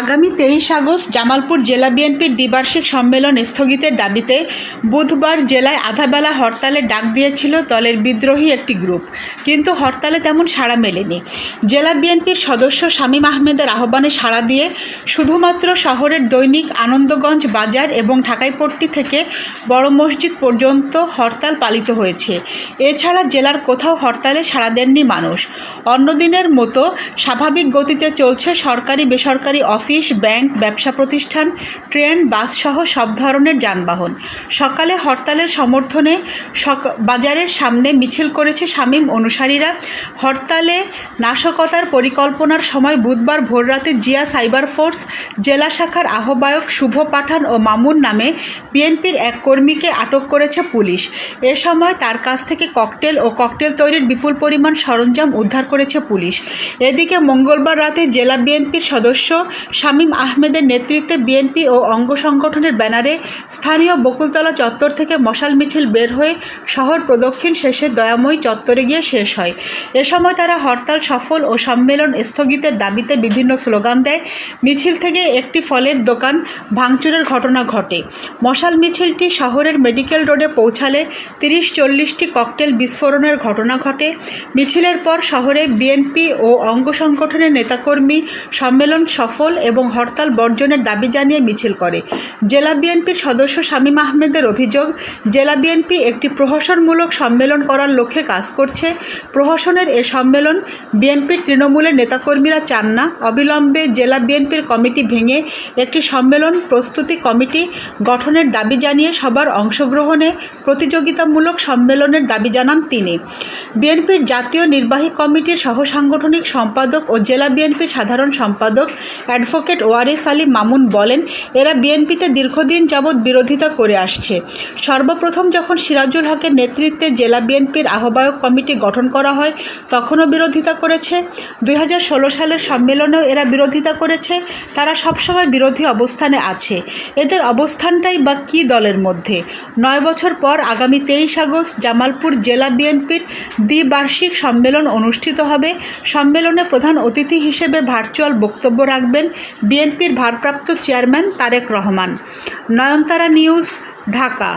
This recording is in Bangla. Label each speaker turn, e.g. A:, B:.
A: আগামী তেইশ আগস্ট জামালপুর জেলা বিএনপির দ্বিবার্ষিক সম্মেলন স্থগিতের দাবিতে বুধবার জেলায় আধাবেলা হরতালের ডাক দিয়েছিল দলের বিদ্রোহী একটি গ্রুপ। কিন্তু হরতালে তেমন সাড়া মেলেনি। জেলা বিএনপির সদস্য শামীম আহমেদের আহ্বানে সাড়া দিয়ে শুধুমাত্র শহরের দৈনিক আনন্দগঞ্জ বাজার এবং ঢাকাইপট্টি থেকে বড় মসজিদ পর্যন্ত হরতাল পালিত হয়েছে। এছাড়া জেলার কোথাও হরতালে সাড়া দেননি মানুষ। অন্যদিনের মতো স্বাভাবিক গতিতে চলছে সরকারি বেসরকারি অফিস ব্যাংক, ব্যবসা প্রতিষ্ঠান, ট্রেন, বাসসহ সব ধরনের যানবাহন। সকালে হরতালের সমর্থনে বাজারের সামনে মিছিল করেছে শামীম অনুসারীরা। হরতালে নাশকতার পরিকল্পনার সময় বুধবার ভোররাতে জিয়া সাইবার ফোর্স, জেলা শাখার আহ্বায়ক শুভ পাঠান ও মামুন নামে বিএনপির এক কর্মীকে আটক করেছে পুলিশ। এ সময় তার কাছ থেকে ককটেল ও ককটেল তৈরির বিপুল পরিমাণ সরঞ্জাম উদ্ধার করেছে পুলিশ। এদিকে মঙ্গলবার রাতে জেলা বিএনপির সদস্য শামীম আহমেদের নেতৃত্বে বিএনপি ও অঙ্গ সংগঠনের ব্যানারে স্থানীয় বকুলতলা চত্বর থেকে মশাল মিছিল বের হয়ে শহর প্রদক্ষিণ শেষে দয়াময়ী চত্বরে গিয়ে শেষ হয়। এ সময় তারা হরতাল, সফল ও সম্মেলন স্থগিতের দাবিতে বিভিন্ন স্লোগান দেয়। মিছিল থেকে একটি ফলের দোকান ভাঙচুরের ঘটনা ঘটে। মশাল মিছিলটি শহরের মেডিকেল রোডে পৌঁছালে তিরিশ চল্লিশটি ককটেল বিস্ফোরণের ঘটনা ঘটে। মিছিলের পর শহরে বিএনপি ও অঙ্গ সংগঠনের নেতাকর্মী সম্মেলন সফল এবং হরতাল বর্জনের দাবি জানিয়ে মিছিল করে। জেলা বিএনপির সদস্য শামীম আহমেদের অভিযোগ, জেলা বিএনপি একটি প্রহসনমূলক সম্মেলন করার লক্ষ্যে কাজ করছে। প্রহসনের এ সম্মেলন বিএনপির তৃণমূলের নেতাকর্মীরা চান না। অবিলম্বে জেলা বিএনপির কমিটি ভেঙে একটি সম্মেলন প্রস্তুতি কমিটি গঠনের দাবি জানিয়ে সবার অংশগ্রহণে প্রতিযোগিতামূলক সম্মেলনের দাবি জানান তিনি। বিএনপির জাতীয় নির্বাহী কমিটির সহসাংগঠনিক সম্পাদক ও জেলা বিএনপির সাধারণ সম্পাদক অ্যাডভোকেট ওয়ারিস আলী মামুন বলেন, এরা বিএনপিতে দীর্ঘদিন যাবৎ বিরোধিতা করে আসছে। সর্বপ্রথম যখন সিরাজুল হকের নেতৃত্বে জেলা বিএনপির আহ্বায়ক কমিটি গঠন করা হয়, তখনও বিরোধিতা করেছে। দুই হাজার ষোলো সালের সম্মেলনেও এরা বিরোধিতা করেছে। তারা সবসময় বিরোধী অবস্থানে আছে। এদের অবস্থানটাই বা কী দলের মধ্যে? নয় বছর পর আগামী তেইশ আগস্ট জামালপুর জেলা বিএনপির দ্বিবার্ষিক সম্মেলন অনুষ্ঠিত হবে। সম্মেলনে প্রধান অতিথি হিসেবে ভার্চুয়াল বক্তব্য রাখবেন বিএনপির ভারপ্রাপ্ত চেয়ারম্যান তারেক রহমান। নয়নতারা নিউজ ঢাকা।